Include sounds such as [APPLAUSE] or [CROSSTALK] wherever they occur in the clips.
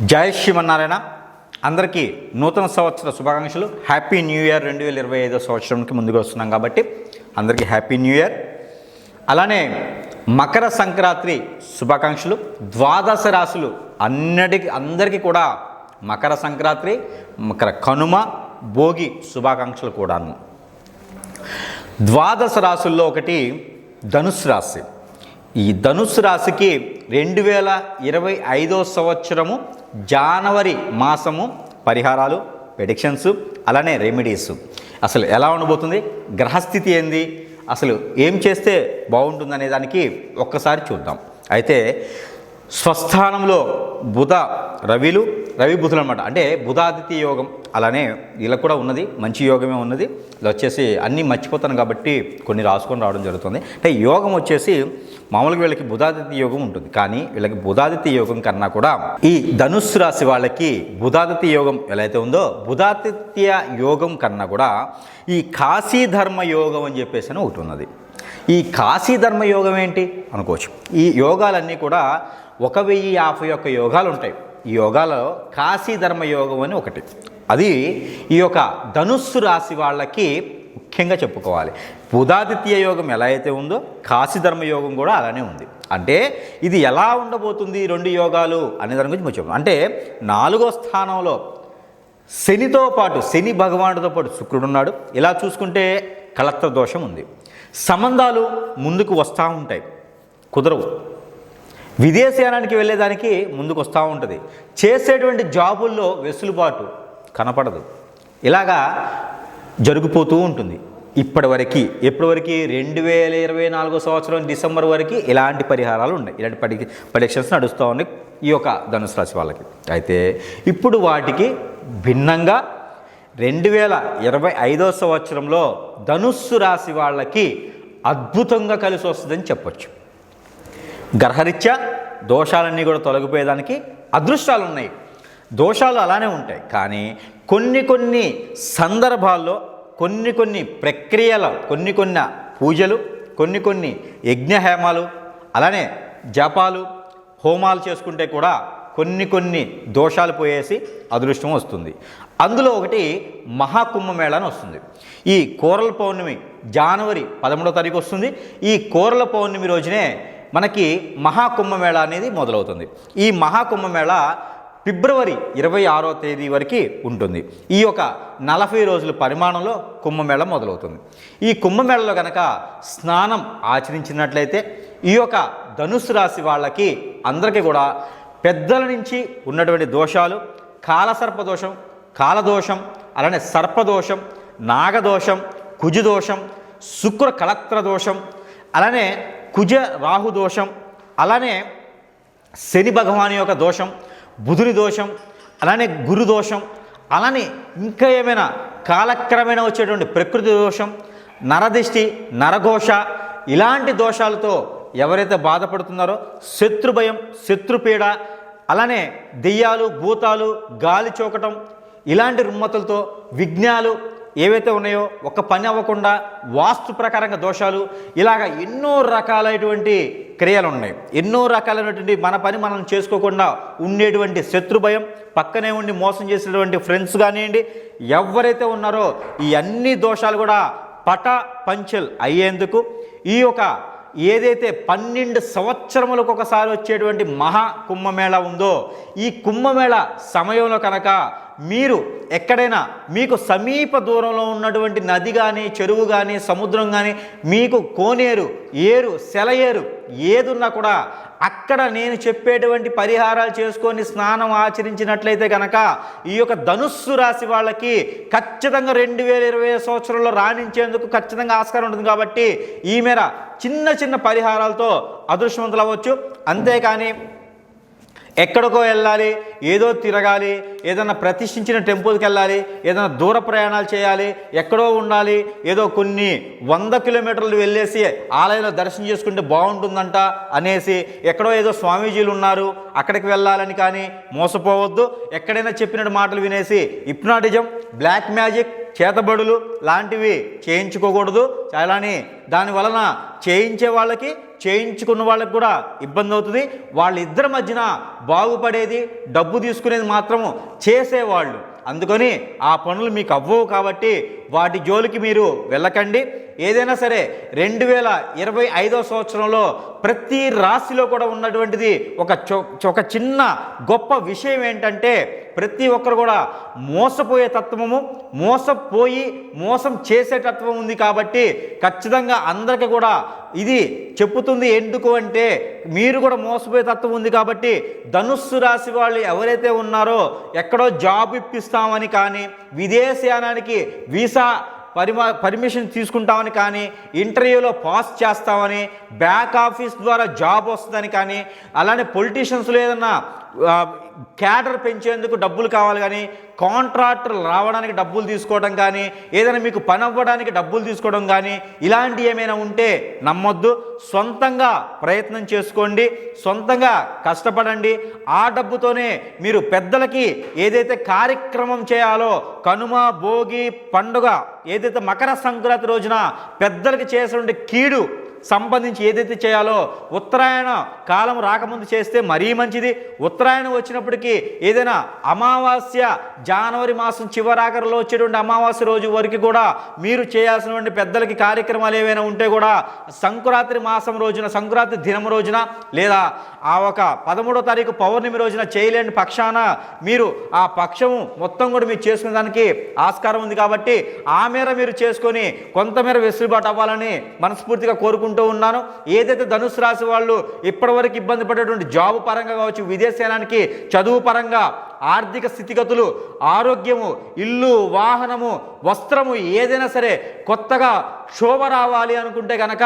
జై శ్రీమన్నారాయణ. అందరికీ నూతన సంవత్సర శుభాకాంక్షలు. హ్యాపీ న్యూ ఇయర్ రెండు వేల ఇరవై ఐదో సంవత్సరంకి ముందుకు వస్తున్నాం కాబట్టి అందరికీ హ్యాపీ న్యూ ఇయర్ అలానే మకర సంక్రాంతి శుభాకాంక్షలు. ద్వాదశ రాశులు అన్నిటికీ అందరికీ కూడా మకర సంక్రాంతి మకర కనుమ భోగి శుభాకాంక్షలు కూడాను. ద్వాదశ రాశుల్లో ఒకటి ధనుసు రాశి. ఈ ధనుసు రాశికి రెండు వేల ఇరవై ఐదో సంవత్సరము జనవరి మాసము పరిహారాలు ప్రెడిక్షన్స్ అలానే రెమెడీస్ అసలు ఎలా ఉండబోతుంది? గ్రహస్థితి ఏంది? అసలు ఏం చేస్తే బాగుంటుందనే దానికి ఒక్కసారి చూద్దాం. అయితే స్వస్థానంలో బుధ రవిలు రవి బుధులు అనమాట అంటే బుధాదిత్య యోగం అలానే వీళ్ళకి కూడా ఉన్నది మంచి యోగమే ఉన్నది. ఇది వచ్చేసి అన్నీ మర్చిపోతాను కాబట్టి కొన్ని రాసుకొని రావడం జరుగుతుంది. అంటే యోగం వచ్చేసి మామూలుగా వీళ్ళకి బుధాదిత్య యోగం ఉంటుంది. కానీ వీళ్ళకి బుధాదిత్య యోగం కన్నా కూడా ఈ ధనుస్సు రాశి వాళ్ళకి బుధాదిత్య యోగం ఎలా అయితే ఉందో బుధాదిత్య యోగం కన్నా కూడా ఈ కాశీ ధర్మ యోగం అని చెప్పేసి అని ఒకటి ఉన్నది. ఈ కాశీ ధర్మ యోగం ఏంటి? అనుకోవచ్చు. ఈ యోగాలన్నీ కూడా ఒక వెయ్యి యాభై ఒక్క యోగాలు ఉంటాయి. ఈ యోగాలలో కాశీ ధర్మయోగం అని ఒకటి. అది ఈ యొక్క ధనుస్సు రాశి వాళ్ళకి ముఖ్యంగా చెప్పుకోవాలి. బుధాదిత్య యోగం ఎలా అయితే ఉందో కాశీ ధర్మయోగం కూడా అలానే ఉంది. అంటే ఇది ఎలా ఉండబోతుంది రెండు యోగాలు అనే దాని గురించి మనం చెప్పాం అంటే నాలుగో స్థానంలో శనితో పాటు శని భగవానుడితో పాటు శుక్రుడు ఉన్నాడు. ఇలా చూసుకుంటే కలత్ర దోషం ఉంది. సంబంధాలు ముందుకు వస్తూ ఉంటాయి. కుదరవు. విదేశయానానికి వెళ్ళేదానికి ముందుకు వస్తూ ఉంటుంది. చేసేటువంటి జాబుల్లో వెసులుబాటు కనపడదు. ఇలాగా జరిగిపోతూ ఉంటుంది. ఇప్పటివరకు ఇప్పటివరకు రెండు వేల ఇరవై నాలుగో సంవత్సరం డిసెంబర్ వరకు ఇలాంటి పరిహారాలు ఉన్నాయి. ఇలాంటి పడి పరీక్షన్స్ నడుస్తూ ఉన్నాయి ఈ యొక్క ధనుసు రాశి వాళ్ళకి. అయితే ఇప్పుడు వాటికి భిన్నంగా రెండు వేల ఇరవై ఐదో సంవత్సరంలో ధనుస్సు రాశి వాళ్ళకి అద్భుతంగా కలిసి వస్తుందని చెప్పచ్చు. గ్రహరీత్యా దోషాలన్నీ కూడా తొలగిపోయేదానికి అదృష్టాలు ఉన్నాయి దోషాలు అలానే ఉంటాయి. కానీ కొన్ని కొన్ని సందర్భాల్లో కొన్ని కొన్ని ప్రక్రియల కొన్ని కొన్ని పూజలు కొన్ని కొన్ని యజ్ఞహేమాలు అలానే జపాలు హోమాలు చేసుకుంటే కూడా కొన్ని కొన్ని దోషాలు పోయేసి అదృష్టం వస్తుంది. అందులో ఒకటి మహాకుంభమేళ అని వస్తుంది. ఈ కోరల పౌర్ణమి జనవరి పదమూడో తారీఖు వస్తుంది. ఈ కోరల పౌర్ణమి రోజునే మనకి మహాకుంభమేళ అనేది మొదలవుతుంది. ఈ మహాకుంభమేళ ఫిబ్రవరి ఇరవై ఆరో తేదీ వరకు ఉంటుంది. ఈ యొక్క నలభై రోజుల పరిమాణంలో కుంభమేళ మొదలవుతుంది. ఈ కుంభమేళలో కనుక స్నానం ఆచరించినట్లయితే ఈ యొక్క ధనుసు రాశి వాళ్ళకి అందరికీ కూడా పెద్దల నుంచి ఉన్నటువంటి దోషాలు కాలసర్ప దోషం కాలదోషం అలానే సర్పదోషం నాగదోషం కుజుదోషం శుక్ర కళత్ర దోషం అలానే కుజ రాహు దోషం అలానే శని భగవాని యొక్క దోషం బుధుని దోషం అలానే గురు దోషం అలానే ఇంకా ఏమైనా కాలక్రమేణా వచ్చేటువంటి ప్రకృతి దోషం నరదిష్టి నరఘోష ఇలాంటి దోషాలతో ఎవరైతే బాధపడుతున్నారో శత్రుభయం శత్రుపీడ అలానే దెయ్యాలు భూతాలు గాలి చోకటం ఇలాంటి రుమ్మతులతో విఘ్నాలు ఏవైతే ఉన్నాయో ఒక పని అవ్వకుండా వాస్తు ప్రకారంగా దోషాలు ఇలాగ ఎన్నో రకాలైనటువంటి క్రియలు ఉన్నాయి. ఎన్నో రకాలైనటువంటి మన పని మనం చేసుకోకుండా ఉండేటువంటి శత్రు భయం పక్కనే ఉండి మోసం చేసేటువంటి ఫ్రెండ్స్ కానివ్వండి ఎవరైతే ఉన్నారో ఈ అన్ని దోషాలు కూడా పట పంచల్ అయ్యేందుకు ఈ యొక్క ఏదైతే పన్నెండు సంవత్సరములకు ఒకసారి వచ్చేటువంటి మహా కుంభమేళ ఉందో ఈ కుంభమేళ సమయంలో కనుక మీరు ఎక్కడైనా మీకు సమీప దూరంలో ఉన్నటువంటి నది కానీ చెరువు కానీ సముద్రం కానీ మీకు కోనేరు ఏరు సెలయేరు ఏదున్నా కూడా అక్కడ నేను చెప్పేటువంటి పరిహారాలు చేసుకొని స్నానం ఆచరించినట్లయితే కనుక ఈ యొక్క ధనుస్సు రాశి వాళ్ళకి ఖచ్చితంగా రెండు వేల ఇరవై సంవత్సరంలో రాణించేందుకు ఖచ్చితంగా ఆస్కారం ఉంటుంది కాబట్టి ఈ మేర చిన్న చిన్న పరిహారాలతో అదృష్టవంతులు అవ్వచ్చు. అంతేకాని ఎక్కడికో వెళ్ళాలి ఏదో తిరగాలి ఏదైనా ప్రతిష్ఠించిన టెంపుల్కి వెళ్ళాలి ఏదైనా దూర ప్రయాణాలు చేయాలి ఎక్కడో ఉండాలి ఏదో కొన్ని వంద కిలోమీటర్లు వెళ్ళేసి ఆలయంలో దర్శనం చేసుకుంటే బాగుంటుందంట అనేసి ఎక్కడో ఏదో స్వామీజీలు ఉన్నారు అక్కడికి వెళ్ళాలని కానీ మోసపోవద్దు. ఎక్కడైనా చెప్పినట్టు మాటలు వినేసి హిప్నాటిజం బ్లాక్ మ్యాజిక్ చేతబడులు లాంటివి చేయించుకోకూడదు. అలానే దాని వలన చేయించే వాళ్ళకి చేయించుకున్న వాళ్ళకి కూడా ఇబ్బంది అవుతుంది. వాళ్ళిద్దరి మధ్యన బాగుపడేది డబ్బు తీసుకునేది మాత్రము చేసేవాళ్ళు. అందుకని ఆ పనులు మీకు అవ్వవు కాబట్టి వాటి జోలికి మీరు వెళ్ళకండి. ఏదైనా సరే రెండు వేల ఇరవై ఐదో సంవత్సరంలో ప్రతి రాశిలో కూడా ఉన్నటువంటిది ఒక చొ ఒక చిన్న గొప్ప విషయం ఏంటంటే ప్రతి ఒక్కరు కూడా మోసపోయే తత్వము మోసపోయి మోసం చేసే తత్వం ఉంది కాబట్టి ఖచ్చితంగా అందరికీ కూడా ఇది చెప్పుతుంది ఎందుకు అంటే మీరు కూడా మోసపోయే తత్వం ఉంది కాబట్టి ధనుస్సు రాశి వాళ్ళు ఎవరైతే ఉన్నారో ఎక్కడో జాబ్ ఇప్పిస్తామని కానీ విదేశయానానికి వీసా పరిమా పర్మిషన్ తీసుకుంటామని కానీ ఇంటర్వ్యూలో పాస్ చేస్తామని బ్యాక్ ఆఫీస్ ద్వారా జాబ్ వస్తుందని కానీ అలానే పొలిటీషియన్స్లో ఏదన్నా క్యాడర్ పెంచేందుకు డబ్బులు కావాలి కానీ కాంట్రాక్టర్ రావడానికి డబ్బులు తీసుకోవడం కానీ ఏదైనా మీకు పని అవ్వడానికి డబ్బులు తీసుకోవడం కానీ ఇలాంటి ఏమైనా ఉంటే నమ్మొద్దు. సొంతంగా ప్రయత్నం చేసుకోండి. సొంతంగా కష్టపడండి. ఆ డబ్బుతోనే మీరు పెద్దలకి ఏదైతే కార్యక్రమం చేయాలో కనుమ భోగి పండుగ ఏదైతే మకర సంక్రాంతి రోజున పెద్దలకి చేసినటువంటి కీడు సంబంధించి ఏదైతే చేయాలో ఉత్తరాయణ కాలం రాకముందు చేస్తే మరీ మంచిది. ఉత్తరాయణం వచ్చినప్పటికీ ఏదైనా అమావాస్య జనవరి మాసం చివరాఖరిలో వచ్చేటువంటి అమావాస్య రోజు వరకు కూడా మీరు చేయాల్సినటువంటి పెద్దలకి కార్యక్రమాలు ఏవైనా ఉంటే కూడా సంక్రాంతి మాసం రోజున సంక్రాంతి దినం రోజున లేదా ఆ ఒక పదమూడో తారీఖు పౌర్ణమి రోజున చేయలేని పక్షాన మీరు ఆ పక్షము మొత్తం కూడా మీరు చేసుకునే దానికి ఆస్కారం ఉంది కాబట్టి ఆ మేర మీరు చేసుకొని కొంతమేర వెసులుబాటు అవ్వాలని మనస్ఫూర్తిగా చెప్పుకుంటూ ఉన్నాను. ఏదైతే ధనుసు రాశి వాళ్ళు ఇప్పటివరకు ఇబ్బంది పడేటువంటి జాబ్ పరంగా కావచ్చు విదేశయానానికి చదువు పరంగా ఆర్థిక స్థితిగతులు ఆరోగ్యము ఇల్లు వాహనము వస్త్రము ఏదైనా సరే కొత్తగా శోభ రావాలి అనుకుంటే కనుక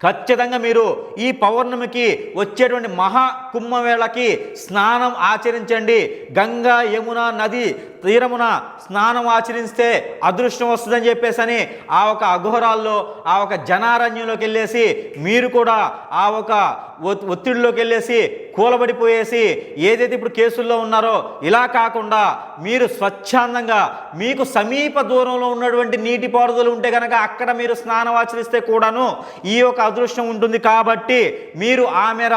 ఖచ్చితంగా మీరు ఈ పౌర్ణమికి వచ్చేటువంటి మహా కుంభమేళకి స్నానం ఆచరించండి. గంగా యమున నది తీరమున స్నానం ఆచరిస్తే అదృష్టం వస్తుందని చెప్పేసి అని ఆ ఒక అఘోరాల్లో ఆ ఒక జనారణ్యంలోకి వెళ్ళేసి మీరు కూడా ఆ ఒక ఒత్తిడిలోకి వెళ్ళేసి కూలబడిపోయేసి ఏదైతే ఇప్పుడు కేసుల్లో ఉన్నారో ఇలా కాకుండా మీరు స్వచ్ఛందంగా మీకు సమీప దూరంలో ఉన్నటువంటి నీటిపారుదలు ఉంటే కనుక అక్కడ మీరు స్నానం ఆచరిస్తే కూడాను ఈ యొక్క అదృష్టం ఉంటుంది కాబట్టి మీరు ఆమెర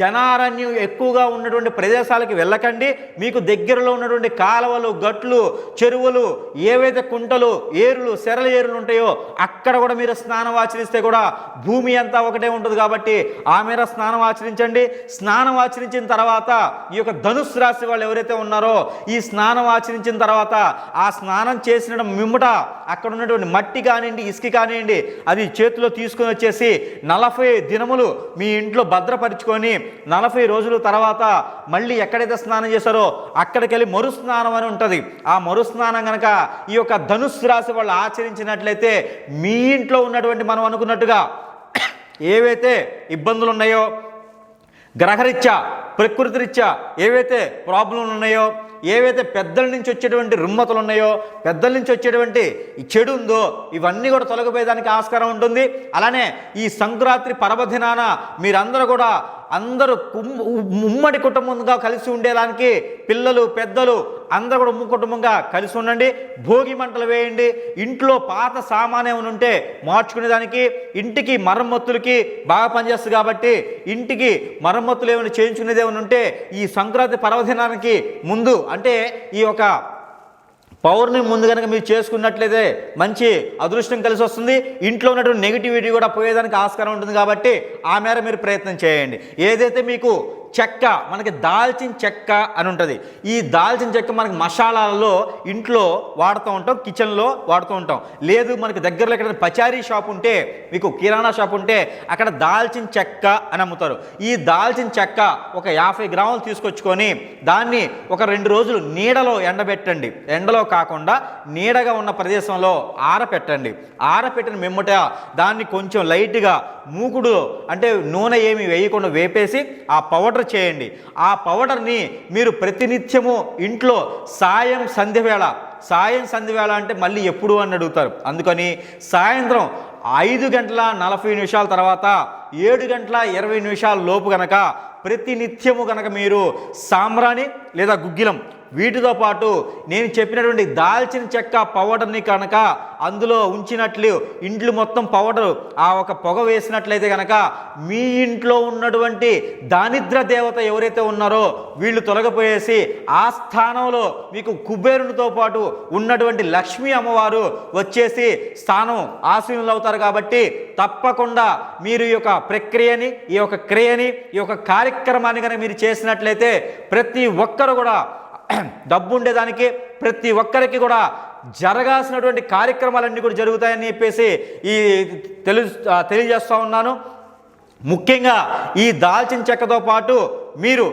జనారణ్యం ఎక్కువగా ఉన్నటువంటి ప్రదేశాలకు వెళ్ళకండి. మీకు దగ్గరలో ఉన్నటువంటి కాలువలు గట్లు చెరువులు ఏవైతే కుంటలు ఏరులు సెరల ఏరులు ఉంటాయో అక్కడ కూడా మీరు స్నానం ఆచరిస్తే కూడా భూమి అంతా ఒకటే ఉంటుంది కాబట్టి ఆ మేర స్నానం ఆచరించండి. స్నానం ఆచరించిన తర్వాత ఈ యొక్క ధనుసు రాశి వాళ్ళు ఎవరైతే ఉన్నారో ఈ స్నానం ఆచరించిన తర్వాత ఆ స్నానం చేసిన మిమ్మట అక్కడ ఉన్నటువంటి మట్టి కానివ్వండి ఇసుక కానివ్వండి అది చేతిలో తీసుకొని వచ్చేసి నలభై దినములు మీ ఇంట్లో భద్రపరుచుకొని నలభై రోజుల తర్వాత మళ్ళీ ఎక్కడైతే స్నానం చేశారో అక్కడికి వెళ్ళి మరుస్నానం అని ఉంటుంది. ఆ మరుస్నానం కనుక ఈ యొక్క ధనుస్సు రాశి వాళ్ళు ఆచరించినట్లయితే మీ ఇంట్లో ఉన్నటువంటి మనం అనుకున్నట్టుగా ఏవైతే ఇబ్బందులు ఉన్నాయో గ్రహరీత్యా ప్రకృతి రీత్యా ఏవైతే ప్రాబ్లంలు ఉన్నాయో ఏవైతే పెద్దల నుంచి వచ్చేటువంటి రుమ్మతులు ఉన్నాయో పెద్దల నుంచి వచ్చేటువంటి ఈ చెడు ఉందో ఇవన్నీ కూడా తొలగిపోయేదానికి ఆస్కారం ఉంటుంది. అలానే ఈ సంక్రాంతి పర్వదినాన మీరందరూ కూడా అందరూ కుమ్- ఉమ్మడి కుటుంబంగా కలిసి ఉండేదానికి పిల్లలు పెద్దలు అందరూ కూడా ఉమ్మ కుటుంబంగా కలిసి ఉండండి. భోగి మంటలు వేయండి. ఇంట్లో పాత సామాన్ ఏమైనా ఉంటే మార్చుకునేదానికి ఇంటికి మరమ్మతులకి బాగా పనిచేస్తుంది కాబట్టి ఇంటికి మరమ్మతులు ఏమైనా చేయించుకునేది ఏమైనా ఉంటే ఈ సంక్రాంతి పర్వదినానికి ముందు అంటే ఈ యొక్క పౌర్ణమి ముందు కనుక మీరు చేసుకున్నట్లయితే మంచి అదృష్టం కలిసి వస్తుంది. ఇంట్లో ఉన్నటువంటి నెగిటివిటీ కూడా పోయేదానికి ఆస్కారం ఉంటుంది కాబట్టి ఆ మేర మీరు ప్రయత్నం చేయండి. ఏదైతే మీకు చెక్క మనకి దాల్చిన చెక్క అని ఉంటుంది. ఈ దాల్చిన చెక్క మనకి మసాలాలలో ఇంట్లో వాడుతూ ఉంటాం కిచెన్లో వాడుతూ ఉంటాం. లేదు మనకి దగ్గరలో ఎక్కడ పచారీ షాప్ ఉంటే మీకు కిరాణా షాప్ ఉంటే అక్కడ దాల్చిన చెక్క అని అమ్ముతారు. ఈ దాల్చిన చెక్క ఒక యాభై గ్రాములు తీసుకొచ్చుకొని దాన్ని ఒక రెండు రోజులు నీడలో ఎండబెట్టండి. ఎండలో కాకుండా నీడగా ఉన్న ప్రదేశంలో ఆరపెట్టండి. ఆరపెట్టిన మెమ్మట దాన్ని కొంచెం లైట్గా మూకుడు అంటే నూనె ఏమి వేయకుండా వేపేసి ఆ పౌడర్ చేయండి. ఆ పౌడర్ని మీరు ప్రతినిత్యము ఇంట్లో సాయం సంధ్య వేళ సాయం సంధ్య వేళ అంటే మళ్ళీ ఎప్పుడు అని అడుగుతారు. అందుకని సాయంత్రం ఐదు గంటల నలభై నిమిషాల తర్వాత ఏడు గంటల ఇరవై నిమిషాల లోపు గనక ప్రతినిత్యము కనుక మీరు సాంబ్రాణి లేదా గుగ్గిలం వీటితో పాటు నేను చెప్పినటువంటి దాల్చిన చెక్క పౌడర్ని కనుక అందులో ఉంచినట్లు ఇండ్లు మొత్తం పౌడర్ ఆ ఒక పొగ వేసినట్లయితే కనుక మీ ఇంట్లో ఉన్నటువంటి దానిద్ర దేవత ఎవరైతే ఉన్నారో వీళ్ళు తొలగిపోయేసి ఆ స్థానంలో మీకు కుబేరునితో పాటు ఉన్నటువంటి లక్ష్మీ అమ్మవారు వచ్చేసి స్థానం ఆశీనులు అవుతారు కాబట్టి తప్పకుండా మీరు ఈ యొక్క ప్రక్రియని ఈ యొక్క క్రియని ఈ యొక్క కార్యక్రమాన్ని కనుక మీరు చేసినట్లయితే ప్రతి ఒక్కరు కూడా [CLEARS THROAT] డబ్బు ఉండేదానికి ప్రతి ఒక్కరికి కూడా జరగాల్సినటువంటి కార్యక్రమాలన్నీ కూడా జరుగుతాయని చెప్పేసి ఈ తెలు తెలియజేస్తూ ఉన్నాను. ముఖ్యంగా ఈ దాల్చిన చెక్కతో పాటు మీరు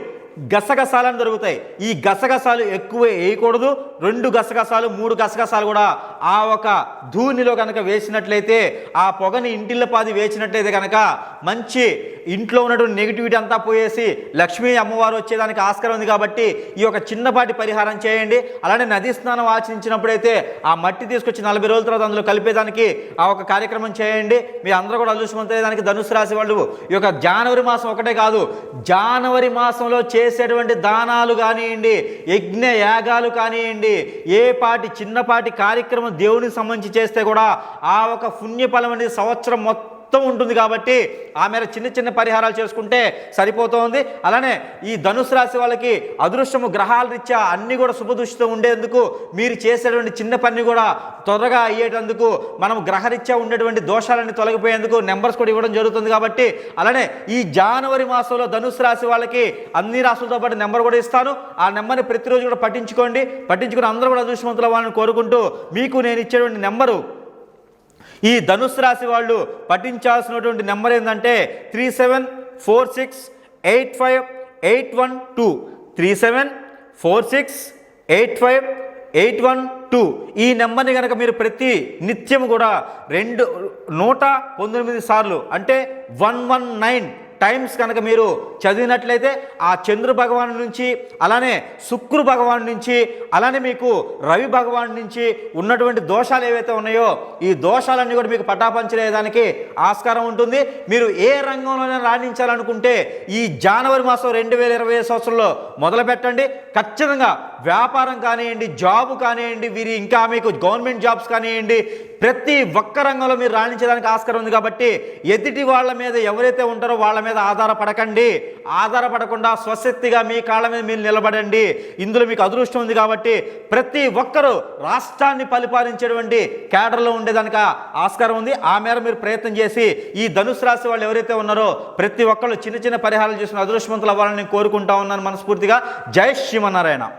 గసగసాలను దొరుకుతాయి. ఈ గసగసాలు ఎక్కువ వేయకూడదు. రెండు గసగసాలు మూడు గసగసాలు కూడా ఆ ఒక ధూనిలో కనుక వేసినట్లయితే ఆ పొగని ఇంటిల్ల పాది వేసినట్లయితే కనుక మంచి ఇంట్లో ఉన్నటువంటి నెగిటివిటీ అంతా పోయేసి లక్ష్మీ అమ్మవారు వచ్చేదానికి ఆస్కారం ఉంది కాబట్టి ఈ యొక్క చిన్నపాటి పరిహారం చేయండి. అలానే నదీ స్నానం ఆచరించినప్పుడైతే ఆ మట్టి తీసుకొచ్చి నలభై రోజుల తర్వాత అందులో కలిపేదానికి ఆ ఒక కార్యక్రమం చేయండి. మీ అందరూ కూడా అదృష్టవంతయ్యేదానికి ధనుసు రాశి వాళ్ళు ఈ యొక్క జనవరి మాసం ఒకటే కాదు జనవరి మాసంలో చే చేసేటువంటి దానాలు కానివ్వండి యజ్ఞ యాగాలు కానివ్వండి ఏ పాటి చిన్నపాటి కార్యక్రమం దేవునికి సంబంధించి చేస్తే కూడా ఆ ఒక పుణ్యఫలం అనేది సంవత్సరం మొత్తం మొత్తం ఉంటుంది కాబట్టి ఆ మేర చిన్న చిన్న పరిహారాలు చేసుకుంటే సరిపోతుంది. అలానే ఈ ధనుసు రాశి వాళ్ళకి అదృష్టము గ్రహాల రీత్యా అన్ని కూడా శుభదృష్టితో ఉండేందుకు మీరు చేసేటువంటి చిన్న పని కూడా త్వరగా అయ్యేటందుకు మనం గ్రహరీత్యా ఉండేటువంటి దోషాలన్నీ తొలగిపోయేందుకు నెంబర్స్ కూడా ఇవ్వడం జరుగుతుంది కాబట్టి అలానే ఈ జనవరి మాసంలో ధనుసు రాశి వాళ్ళకి అన్ని రాసులతో పాటు నెంబర్ కూడా ఇస్తాను. ఆ నెంబర్ని ప్రతిరోజు కూడా పట్టించుకోండి. పట్టించుకుని అందరూ కూడా అదృష్టవంతుల వాళ్ళని కోరుకుంటూ మీకు నేను ఇచ్చేటువంటి నెంబరు ఈ ధనుసు రాశి వాళ్ళు పఠించాల్సినటువంటి నెంబర్ ఏంటంటే three seven four six eight five eight one two. Three seven four six eight five eight one two. ఈ నెంబర్ని కనుక మీరు ప్రతి నిత్యం కూడా రెండు నూట పంతొమ్మిది సార్లు అంటే వన్ వన్ నైన్ టైమ్స్ కనుక మీరు చదివినట్లయితే ఆ చంద్ర భగవాను నుంచి అలానే శుక్రు భగవాను నుంచి అలానే మీకు రవి భగవాను నుంచి ఉన్నటువంటి దోషాలు ఏవైతే ఉన్నాయో ఈ దోషాలన్నీ కూడా మీకు పటాపంచలేదానికి ఆస్కారం ఉంటుంది. మీరు ఏ రంగంలోనే రాణించాలనుకుంటే ఈ జనవరి మాసం రెండు వేల ఇరవై సంవత్సరంలో మొదలు పెట్టండి ఖచ్చితంగా వ్యాపారం కానివ్వండి జాబ్ కానివ్వండి వీరి ఇంకా మీకు గవర్నమెంట్ జాబ్స్ కానివ్వండి ప్రతి ఒక్క రంగంలో మీరు రాణించడానికి ఆస్కారం ఉంది కాబట్టి ఎదుటి వాళ్ళ మీద ఎవరైతే ఉంటారో వాళ్ళ మీద ఆధారపడకండి. ఆధారపడకుండా స్వశక్తిగా మీ కాళ్ళ మీద మీరు నిలబడండి. ఇందులో మీకు అదృష్టం ఉంది కాబట్టి ప్రతి ఒక్కరూ రాష్ట్రాన్ని పరిపాలించేటువంటి కేడర్లో ఉండేదానికి ఆస్కారం ఉంది. ఆ మేర మీరు ప్రయత్నం చేసి ఈ ధనుసు రాశి వాళ్ళు ఎవరైతే ఉన్నారో ప్రతి ఒక్కళ్ళు చిన్న చిన్న పరిహారాలు చేసిన అదృష్టవంతులు అవ్వాలని నేను కోరుకుంటా ఉన్నాను మనస్ఫూర్తిగా. జై శ్రీమన్నారాయణ.